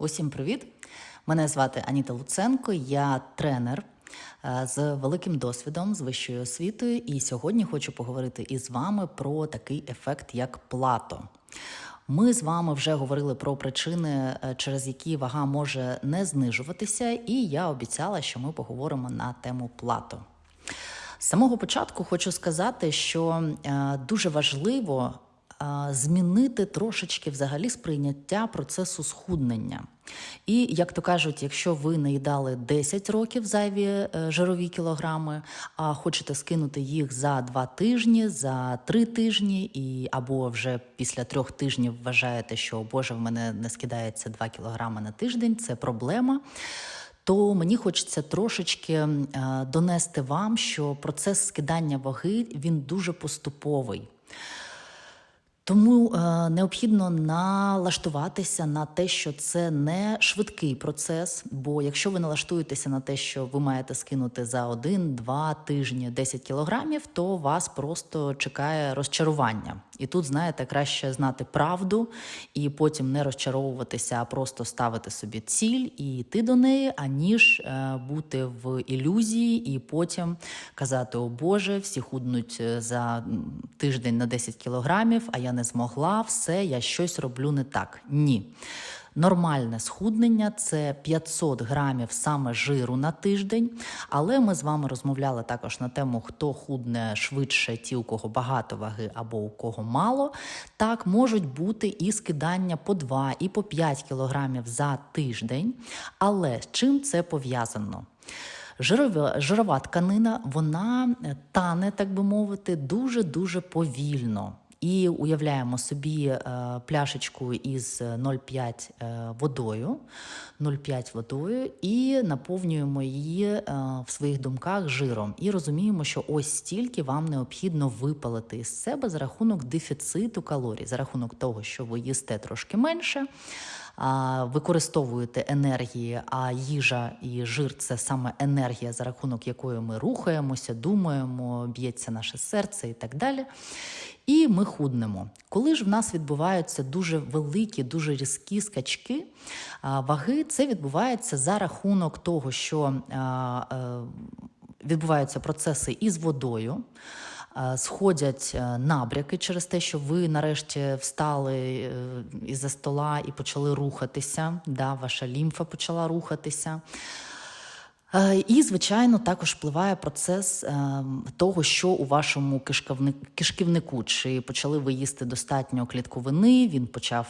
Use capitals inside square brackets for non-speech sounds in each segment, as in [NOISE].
Усім привіт! Мене звати Аніта Луценко, я тренер е, з великим досвідом з вищою освітою. І сьогодні хочу поговорити із вами про такий ефект, як плато. Ми з вами вже говорили про причини, е, через які вага може не знижуватися, і я обіцяла, що ми поговоримо на тему плато. З самого початку хочу сказати, що е, дуже важливо змінити трошечки взагалі сприйняття процесу схуднення. І як то кажуть, якщо ви не їдали 10 років зайві е, жирові кілограми, а хочете скинути їх за 2 тижні, за 3 тижні, і або вже після трьох тижнів вважаєте, що Боже, в мене не скидається 2 кілограми на тиждень, це проблема то мені хочеться трошечки е, донести вам, що процес скидання ваги він дуже поступовий. Тому е, необхідно налаштуватися на те, що це не швидкий процес. Бо якщо ви налаштуєтеся на те, що ви маєте скинути за один-два тижні 10 кілограмів, то вас просто чекає розчарування. І тут, знаєте, краще знати правду і потім не розчаровуватися, а просто ставити собі ціль і йти до неї, аніж е, бути в ілюзії і потім казати: О Боже, всі худнуть е, за тиждень на 10 кілограмів, а я не змогла, все, я щось роблю не так. Ні. Нормальне схуднення це 500 грамів саме жиру на тиждень. Але ми з вами розмовляли також на тему, хто худне швидше, ті, у кого багато ваги або у кого мало. Так можуть бути і скидання по 2 і по 5 кілограмів за тиждень. Але з чим це пов'язано? Жирова, жирова тканина вона е, тане, так би мовити, дуже дуже повільно. І уявляємо собі е, пляшечку із 0,5 е, водою, 0,5 водою, і наповнюємо її е, в своїх думках жиром. І розуміємо, що ось стільки вам необхідно випалити із себе за рахунок дефіциту калорій, за рахунок того, що ви їсте трошки менше. Використовуєте енергії, а їжа і жир це саме енергія, за рахунок якої ми рухаємося, думаємо, б'ється наше серце і так далі. І ми худнемо. Коли ж в нас відбуваються дуже великі, дуже різкі скачки ваги, це відбувається за рахунок того, що е, відбуваються процеси із водою. А, Сходять е, набряки через те, що ви нарешті встали е, із-за стола і почали рухатися. Да, ваша лімфа почала рухатися. Е, І, звичайно, також впливає процес е, того, що у вашому кишківнику. Чи почали ви їсти достатньо клітковини, він почав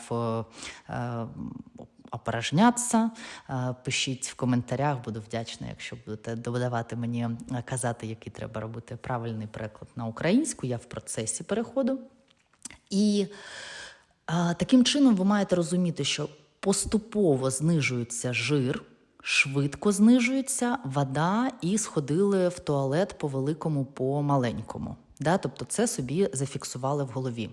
е, е. Е, Пишіть в коментарях, буду вдячна, якщо будете додавати мені е, казати, який треба робити правильний переклад на українську. Я в процесі переходу. І а, таким чином ви маєте розуміти, що поступово знижується жир, швидко знижується вода, і сходили в туалет по великому, по маленькому. Да? Тобто це собі зафіксували в голові.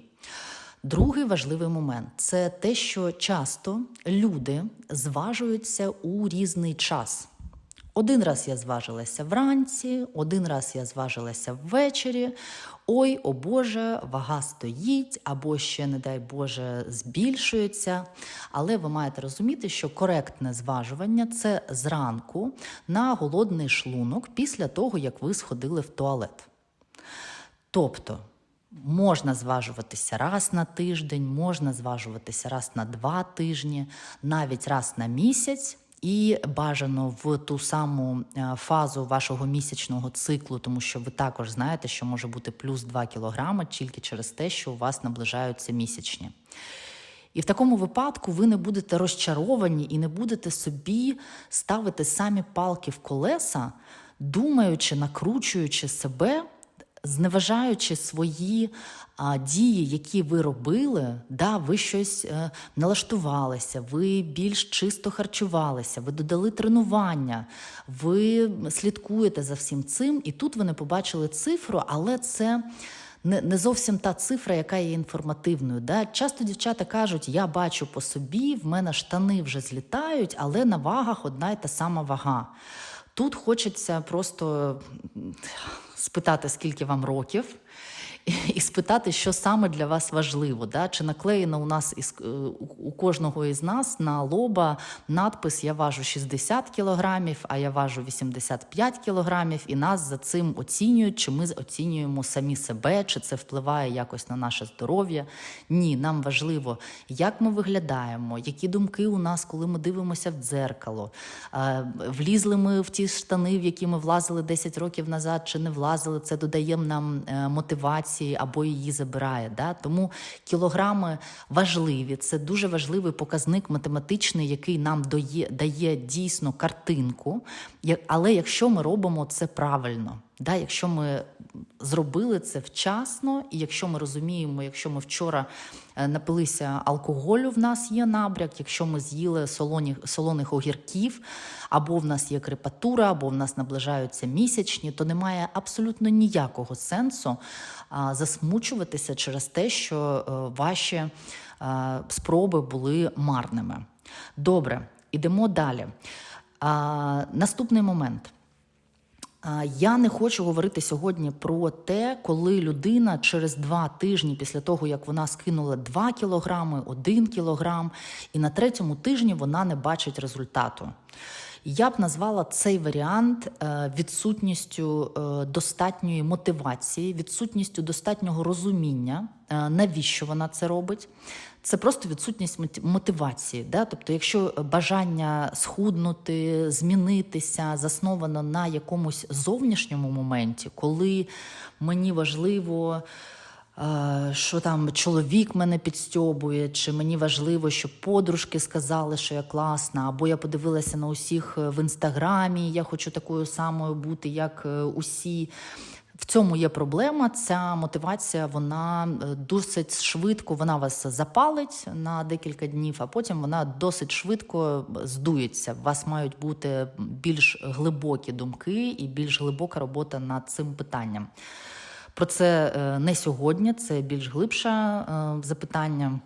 Другий важливий момент це те, що часто люди зважуються у різний час. Один раз я зважилася вранці, один раз я зважилася ввечері. Ой, о Боже, вага стоїть, або ще, не дай Боже, збільшується. Але ви маєте розуміти, що коректне зважування це зранку на голодний шлунок після того, як ви сходили в туалет. Тобто можна зважуватися раз на тиждень, можна зважуватися раз на два тижні, навіть раз на місяць. І бажано в ту саму е, фазу вашого місячного циклу, тому що ви також знаєте, що може бути плюс 2 кілограми тільки через те, що у вас наближаються місячні. І в такому випадку ви не будете розчаровані і не будете собі ставити самі палки в колеса, думаючи, накручуючи себе, зневажаючи свої а, дії, які ви робили, да, ви щось е, налаштувалися, ви більш чисто харчувалися, ви додали тренування, ви слідкуєте за всім цим, і тут ви не побачили цифру, але це. Не, зовсім та цифра, яка є інформативною. Да? Часто дівчата кажуть, я бачу по собі, в мене штани вже злітають, але на вагах одна й та сама вага. Тут хочеться просто спитати, скільки вам років, і спитати, що саме для вас важливо. Да? Чи наклеєно у нас із е, у кожного із нас на лоба надпис Я важу 60 кілограмів, а я важу 85 кілограмів, і нас за цим оцінюють, чи ми оцінюємо самі себе, чи це впливає якось на наше здоров'я. Ні, нам важливо, як ми виглядаємо, які думки у нас, коли ми дивимося в дзеркало. Е, Влізли ми в ті штани, в які ми влазили 10 років назад, чи не влазили, це додає нам е, мотивації або її забирає. Да? Тому кілограми важливі, це дуже важливий показник математичний, який нам дає, дає дійсно картинку. Але якщо ми робимо це правильно, да? якщо ми зробили це вчасно, і якщо ми розуміємо, якщо ми вчора е, напилися алкоголю, в нас є набряк, якщо ми з'їли солоні, солоних огірків, або в нас є крепатура, або в нас наближаються місячні, то немає абсолютно ніякого сенсу засмучуватися через те, що е, ваші е, спроби були марними. Добре, ідемо далі. Наступний момент. Я не хочу говорити сьогодні про те, коли людина через два тижні після того, як вона скинула 2 кілограми, 1 кілограм, і на третьому тижні вона не бачить результату. Я б назвала цей варіант е, відсутністю е, достатньої мотивації, відсутністю достатнього розуміння, е, навіщо вона це робить. Це просто відсутність мотивації. Да? Тобто, якщо бажання схуднути, змінитися засновано на якомусь зовнішньому моменті, коли мені важливо. Е, Що там чоловік мене підстьобує, чи мені важливо, щоб подружки сказали, що я класна, або я подивилася на усіх е, в інстаграмі, я хочу такою самою бути, як е, усі. В цьому є проблема. Ця мотивація, вона досить швидко вона вас запалить на декілька днів, а потім вона досить швидко здується. У вас мають бути більш глибокі думки і більш глибока робота над цим питанням. Про це е, не сьогодні, це більш глибше е, запитання.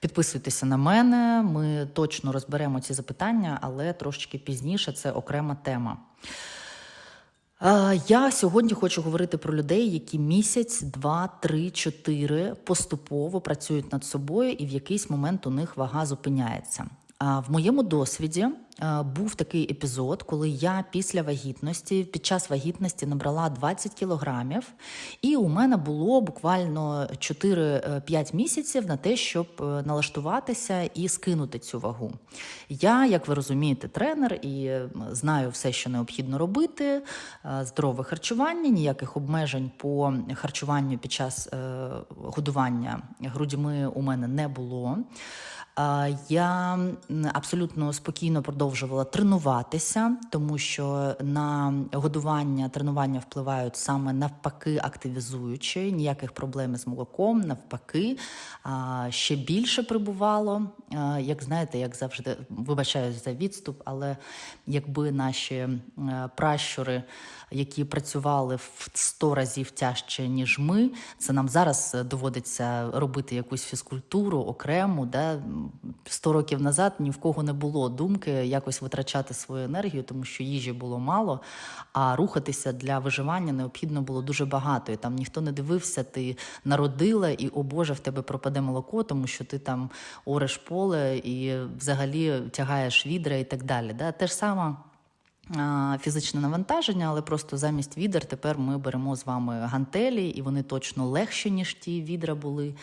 Підписуйтеся на мене, ми точно розберемо ці запитання, але трошечки пізніше це окрема тема. Е, Я сьогодні хочу говорити про людей, які місяць, два, три, чотири поступово працюють над собою, і в якийсь момент у них вага зупиняється. В моєму досвіді е, був такий епізод, коли я після вагітності, під час вагітності набрала 20 кілограмів, і у мене було буквально 4-5 місяців на те, щоб е, налаштуватися і скинути цю вагу. Я, як ви розумієте, тренер і е, знаю все, що необхідно робити. Е, Здорове харчування, ніяких обмежень по харчуванню під час е, годування грудьми у мене не було. Я абсолютно спокійно продовжувала тренуватися, тому що на годування тренування впливають саме навпаки активізуючи, ніяких проблем з молоком, навпаки, ще більше прибувало. Як знаєте, як завжди, вибачаюсь за відступ, але якби наші е, пращури, які працювали в 100 разів тяжче, ніж ми, це нам зараз доводиться робити якусь фізкультуру окрему. Да? 100 років назад ні в кого не було думки якось витрачати свою енергію, тому що їжі було мало, а рухатися для виживання необхідно було дуже багато. І там ніхто не дивився, ти народила, і о Боже, в тебе пропаде молоко, тому що ти там ореш поле і взагалі тягаєш відра і так далі. Да? Те ж саме. Фізичне навантаження, але просто замість відер тепер ми беремо з вами гантелі, і вони точно легші, ніж ті відра були.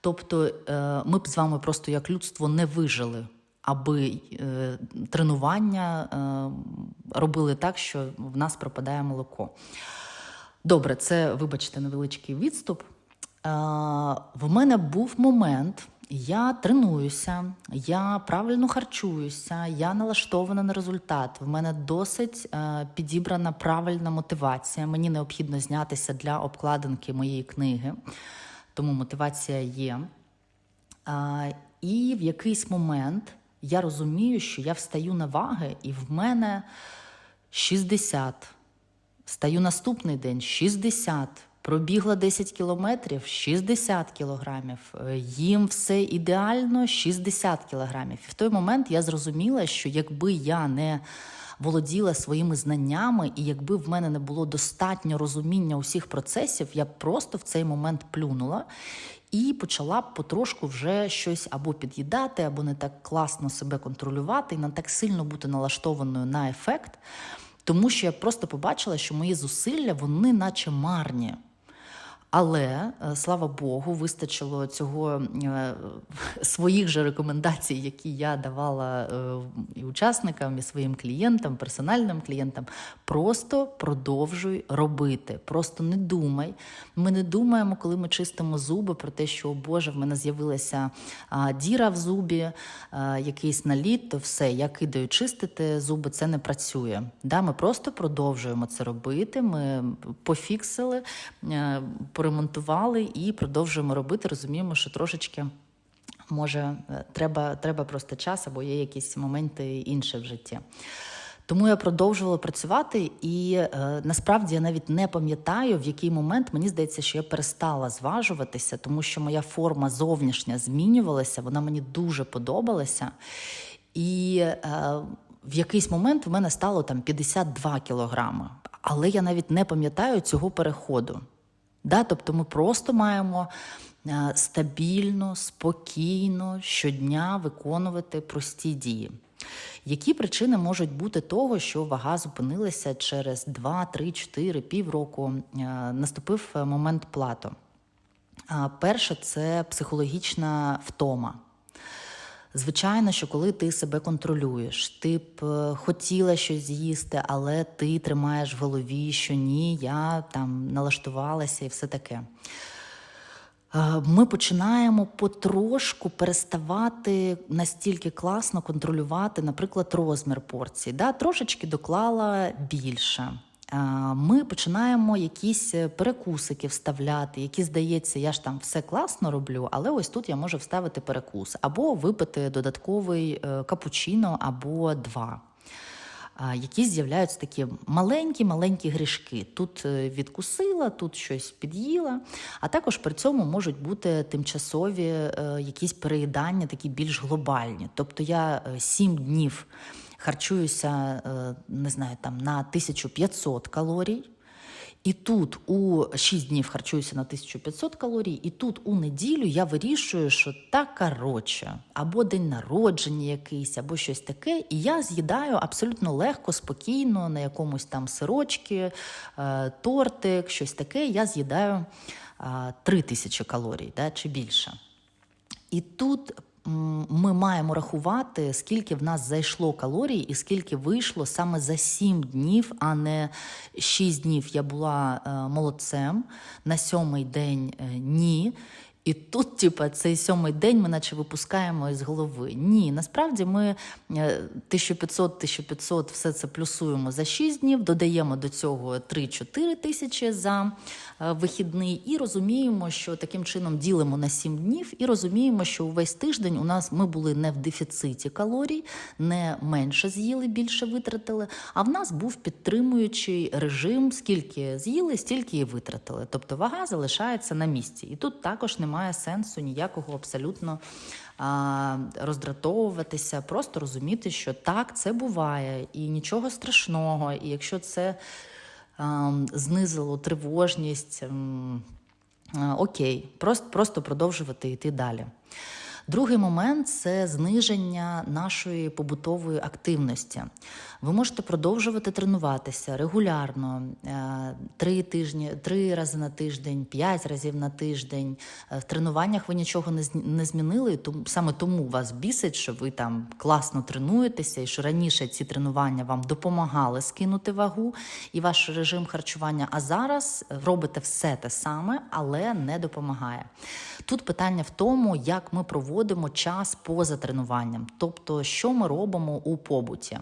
Тобто е, ми б з вами просто як людство не вижили, аби е, тренування е, робили так, що в нас пропадає молоко. Добре, це, вибачте, невеличкий відступ. В мене був момент, я тренуюся, я правильно харчуюся, я налаштована на результат. В мене досить е, підібрана правильна мотивація. Мені необхідно знятися для обкладинки моєї книги, тому мотивація є. А, і в якийсь момент я розумію, що я встаю на ваги, і в мене 60. Стаю наступний день 60. Пробігла 10 кілометрів 60 кілограмів. Е, Їм все ідеально 60 кілограмів. І в той момент я зрозуміла, що якби я не володіла своїми знаннями, і якби в мене не було достатньо розуміння усіх процесів, я просто в цей момент плюнула. І почала б потрошку вже щось або під'їдати, або не так класно себе контролювати, і не так сильно бути налаштованою на ефект, тому що я просто побачила, що мої зусилля вони наче марні. Але е, слава Богу, вистачило цього е, своїх же рекомендацій, які я давала е, і учасникам, і своїм клієнтам, персональним клієнтам. Просто продовжуй робити. Просто не думай. Ми не думаємо, коли ми чистимо зуби, про те, що о Боже, в мене з'явилася діра в зубі, якийсь наліт, то все, я кидаю чистити зуби, це не працює. Да, Ми просто продовжуємо це робити. Ми пофіксили. Поремонтували і продовжуємо робити. Розуміємо, що трошечки може е, треба, треба просто час або є якісь моменти інші в житті. Тому я продовжувала працювати, і е, насправді я навіть не пам'ятаю, в який момент мені здається, що я перестала зважуватися, тому що моя форма зовнішня змінювалася, вона мені дуже подобалася. І е, в якийсь момент в мене стало там 52 кілограми. Але я навіть не пам'ятаю цього переходу. Да? Тобто ми просто маємо е, стабільно, спокійно щодня виконувати прості дії. Які причини можуть бути того, що вага зупинилася через 2, 3, 4, півроку? Е, Наступив момент плато. Перше це психологічна втома. Звичайно, що коли ти себе контролюєш, ти б е, хотіла щось з'їсти, але ти тримаєш в голові, що ні, я там налаштувалася і все таке. Е, Ми починаємо потрошку переставати настільки класно контролювати, наприклад, розмір порції. Да? Трошечки доклала більше. Е, Ми починаємо якісь перекусики вставляти, які здається, я ж там все класно роблю, але ось тут я можу вставити перекус, або випити додатковий е, капучино або два. Які з'являються такі маленькі-маленькі грішки. Тут е, відкусила, тут щось під'їла, а також при цьому можуть бути тимчасові е, якісь переїдання, такі більш глобальні. Тобто я е, сім днів харчуюся, е, не знаю, там на 1500 калорій. І тут у 6 днів харчуюся на 1500 калорій, і тут у неділю я вирішую, що так коротше, або день народження якийсь, або щось таке. І я з'їдаю абсолютно легко, спокійно, на якомусь там сирочки, е, тортик, щось таке. Я з'їдаю е, 3000 калорій да, чи більше. І тут ми маємо рахувати, скільки в нас зайшло калорій і скільки вийшло саме за 7 днів, а не 6 днів я була е, молодцем, на сьомий день е, ні. І тут, типа, цей сьомий день ми наче випускаємо із голови. Ні, насправді ми е, 1500-1500 все це плюсуємо за 6 днів, додаємо до цього 3-4 тисячі за е, вихідний і розуміємо, що таким чином ділимо на 7 днів, і розуміємо, що увесь тиждень у нас ми були не в дефіциті калорій, не менше з'їли, більше витратили. А в нас був підтримуючий режим, скільки з'їли, стільки і витратили. Тобто вага залишається на місці. І тут також немає сенсу ніякого абсолютно а, роздратовуватися, просто розуміти, що так, це буває, і нічого страшного. І якщо це а, знизило тривожність, а, окей, просто, просто продовжувати йти далі. Другий момент це зниження нашої побутової активності. Ви можете продовжувати тренуватися регулярно, е, три тижні, три рази на тиждень, п'ять разів на тиждень. Е, В тренуваннях ви нічого не змінили, тому саме тому вас бісить, що ви там класно тренуєтеся, і що раніше ці тренування вам допомагали скинути вагу і ваш режим харчування. А зараз робите все те саме, але не допомагає. Тут питання в тому, як ми проводимо час поза тренуванням, тобто, що ми робимо у побуті.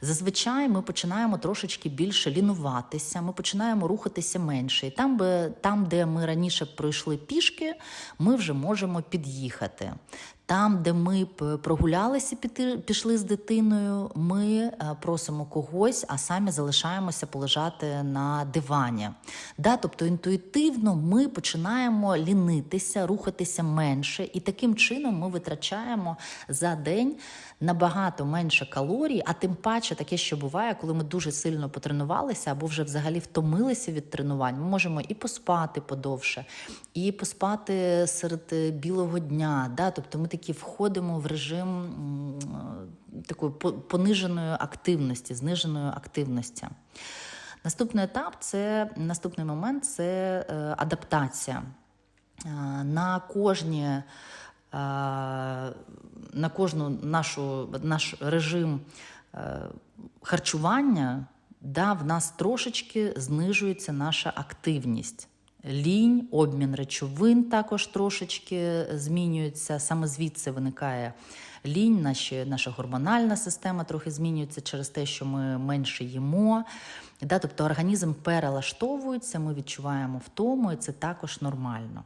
Зазвичай ми починаємо трошечки більше лінуватися, ми починаємо рухатися менше. І там, би, там, де ми раніше пройшли пішки, ми вже можемо під'їхати. Там, де ми прогулялися, пішли з дитиною, ми е, просимо когось, а самі залишаємося полежати на дивані. Да, тобто інтуїтивно ми починаємо лінитися, рухатися менше, і таким чином ми витрачаємо за день набагато менше калорій, а тим паче таке, що буває, коли ми дуже сильно потренувалися або вже взагалі втомилися від тренувань. Ми можемо і поспати подовше, і поспати серед е, білого дня. Да? Тобто ми такі входимо в режим такої пониженої активності, зниженої активності. Наступний етап це наступний момент це е, адаптація. Е, На кожні на кожну нашу наш режим е, харчування, да, в нас трошечки знижується наша активність. Лінь, обмін речовин також трошечки змінюється. Саме звідси виникає лінь, наші, наша гормональна система трохи змінюється через те, що ми менше їмо. Да, тобто організм перелаштовується, ми відчуваємо втому, і це також нормально.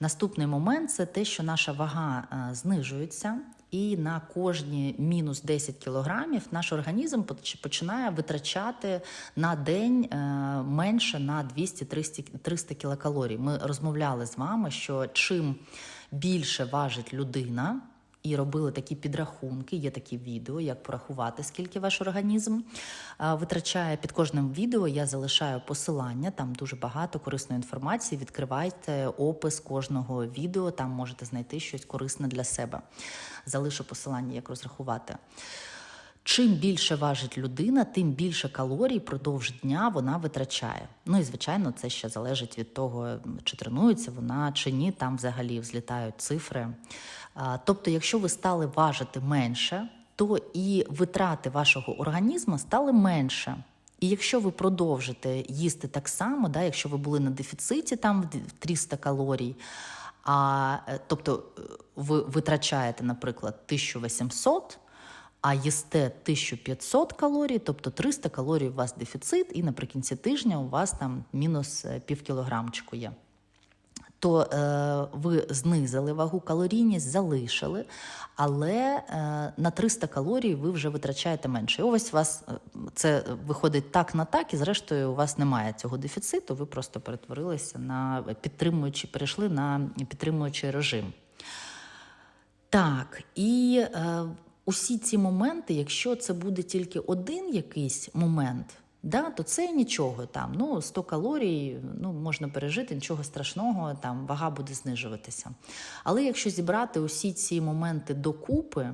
Наступний момент це те, що наша вага е, знижується, і на кожні мінус 10 кілограмів наш організм починає витрачати на день е, менше на 200-300 кілокалорій. Ми розмовляли з вами, що чим більше важить людина. І робили такі підрахунки. Є такі відео, як порахувати, скільки ваш організм витрачає під кожним відео. Я залишаю посилання. Там дуже багато корисної інформації. Відкривайте опис кожного відео. Там можете знайти щось корисне для себе. Залишу посилання, як розрахувати. Чим більше важить людина, тим більше калорій продовж дня вона витрачає. Ну і звичайно, це ще залежить від того, чи тренується вона чи ні. Там взагалі взлітають цифри. Тобто, якщо ви стали важити менше, то і витрати вашого організму стали менше. І якщо ви продовжите їсти так само, да, якщо ви були на дефіциті там в 300 калорій, а е, тобто е, ви витрачаєте, наприклад, 1800, а їсте 1500 калорій, тобто 300 калорій у вас дефіцит, і наприкінці тижня у вас там мінус е, пів кілограмчику є. То е, ви знизили вагу, калорійність залишили, але е, на 300 калорій ви вже витрачаєте менше. І ось у вас е, це виходить так на так, і зрештою у вас немає цього дефіциту. Ви просто перетворилися на підтримуючи, перейшли на підтримуючий режим. Так, і е, усі ці моменти, якщо це буде тільки один якийсь момент, да, то це нічого там. Ну, 100 калорій ну, можна пережити, нічого страшного, там вага буде знижуватися. Але якщо зібрати усі ці моменти докупи,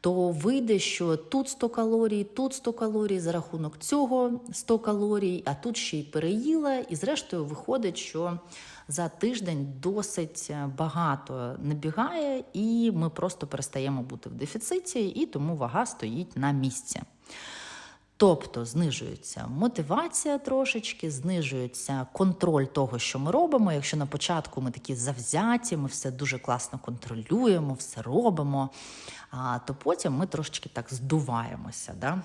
то вийде, що тут 100 калорій, тут 100 калорій, за рахунок цього 100 калорій, а тут ще й переїла. І зрештою виходить, що за тиждень досить е, багато набігає, і ми просто перестаємо бути в дефіциті, і тому вага стоїть на місці. Тобто знижується мотивація трошечки, знижується контроль того, що ми робимо. Якщо на початку ми такі завзяті, ми все дуже класно контролюємо, все робимо, то потім ми трошечки так здуваємося. Да?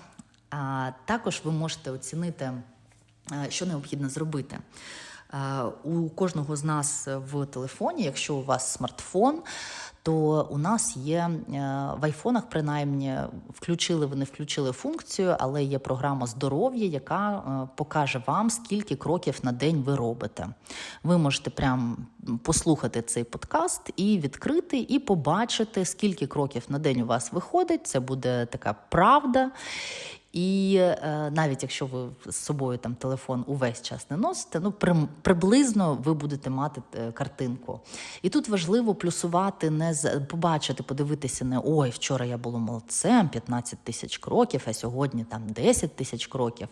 Також ви можете оцінити, е, що необхідно зробити. Е, У кожного з нас в телефоні, якщо у вас смартфон, то у нас є е, в айфонах, принаймні, включили ви не включили функцію, але є програма здоров'я, яка е, покаже вам, скільки кроків на день ви робите. Ви можете прям послухати цей подкаст і відкрити, і побачити, скільки кроків на день у вас виходить. Це буде така правда. І е, навіть якщо ви з собою там телефон увесь час не носите, ну при, приблизно ви будете мати е, картинку. І тут важливо плюсувати, не з побачити, подивитися не ой, вчора я було молодцем, 15 тисяч кроків, а сьогодні там 10 тисяч кроків.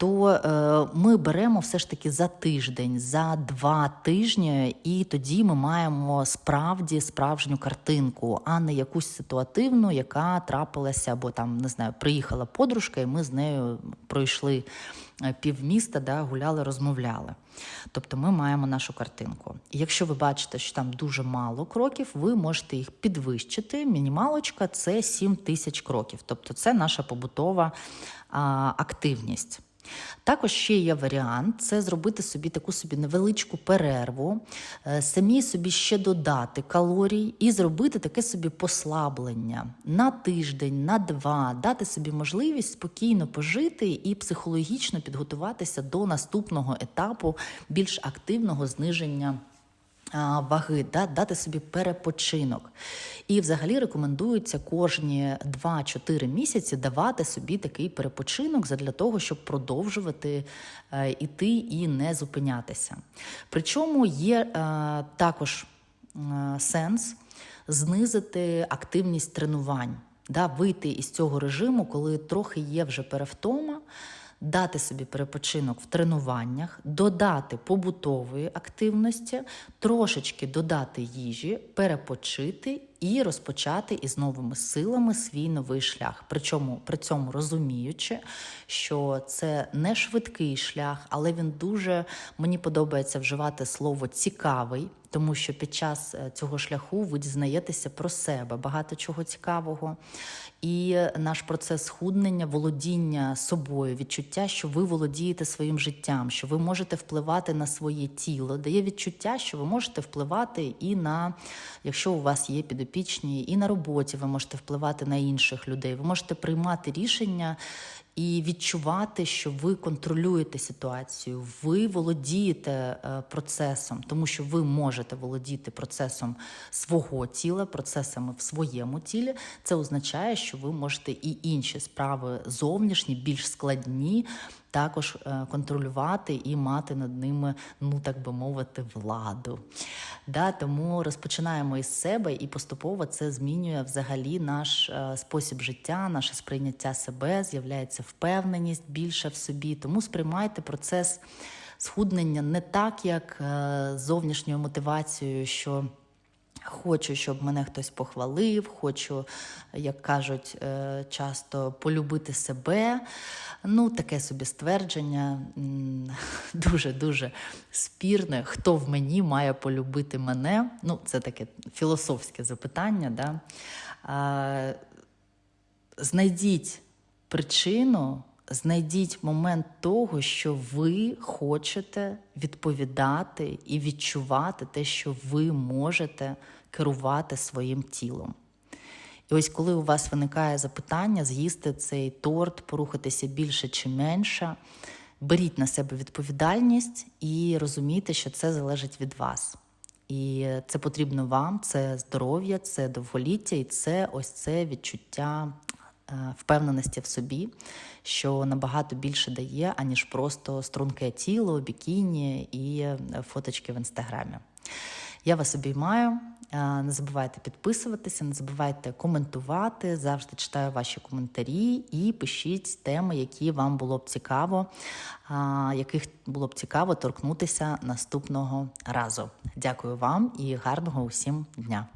То е, ми беремо все ж таки за тиждень, за два тижні, і тоді ми маємо справді справжню картинку, а не якусь ситуативну, яка трапилася, або там не знаю, приїхала подружка, і ми з нею пройшли е, півміста, да, гуляли, розмовляли. Тобто ми маємо нашу картинку. І якщо ви бачите, що там дуже мало кроків, ви можете їх підвищити. Мінімалочка це 7 тисяч кроків. Тобто це наша побутова а, активність. Також ще є варіант це зробити собі таку собі невеличку перерву, е, самі собі ще додати калорій і зробити таке собі послаблення на тиждень, на два, дати собі можливість спокійно пожити і психологічно підготуватися до наступного етапу більш активного зниження ваги, да, дати собі перепочинок. І взагалі рекомендується кожні 2-4 місяці давати собі такий перепочинок для того, щоб продовжувати е, іти і не зупинятися. Причому є е, також е, сенс знизити активність тренувань, да, вийти із цього режиму, коли трохи є вже перевтома дати собі перепочинок в тренуваннях, додати побутової активності, трошечки додати їжі, перепочити і розпочати із новими силами свій новий шлях. Причому при цьому розуміючи, що це не швидкий шлях, але він дуже мені подобається вживати слово цікавий. Тому що під час е, цього шляху ви дізнаєтеся про себе багато чого цікавого. І наш процес схуднення, володіння собою, відчуття, що ви володієте своїм життям, що ви можете впливати на своє тіло, дає відчуття, що ви можете впливати і на, якщо у вас є підопічні, і на роботі ви можете впливати на інших людей. Ви можете приймати рішення і відчувати, що ви контролюєте ситуацію, ви володієте е, процесом, тому що ви можете володіти процесом свого тіла, процесами в своєму тілі. Це означає, що ви можете і інші справи зовнішні, більш складні. Також е, контролювати і мати над ними, ну так би мовити, владу. Да, Тому розпочинаємо із себе і поступово це змінює взагалі наш е, спосіб життя, наше сприйняття себе, з'являється впевненість більше в собі. Тому сприймайте процес схуднення не так, як е, зовнішньою мотивацією, що. Хочу, щоб мене хтось похвалив, хочу, як кажуть, е, часто полюбити себе. Ну, таке собі ствердження дуже-дуже [LAUGHS] спірне. Хто в мені має полюбити мене? Ну, це таке філософське запитання. Да? Знайдіть причину. Знайдіть момент того, що ви хочете відповідати і відчувати те, що ви можете керувати своїм тілом. І ось коли у вас виникає запитання, з'їсти цей торт, порухатися більше чи менше, беріть на себе відповідальність і розумійте, що це залежить від вас. І це потрібно вам, це здоров'я, це довголіття, і це ось це відчуття впевненості в собі, що набагато більше дає, аніж просто струнке тіло, бікіні і е, фоточки в інстаграмі. Я вас обіймаю. Е, не забувайте підписуватися, не забувайте коментувати. Завжди читаю ваші коментарі і пишіть теми, які вам було б цікаво, яких було б цікаво торкнутися наступного разу. Дякую вам і гарного усім дня!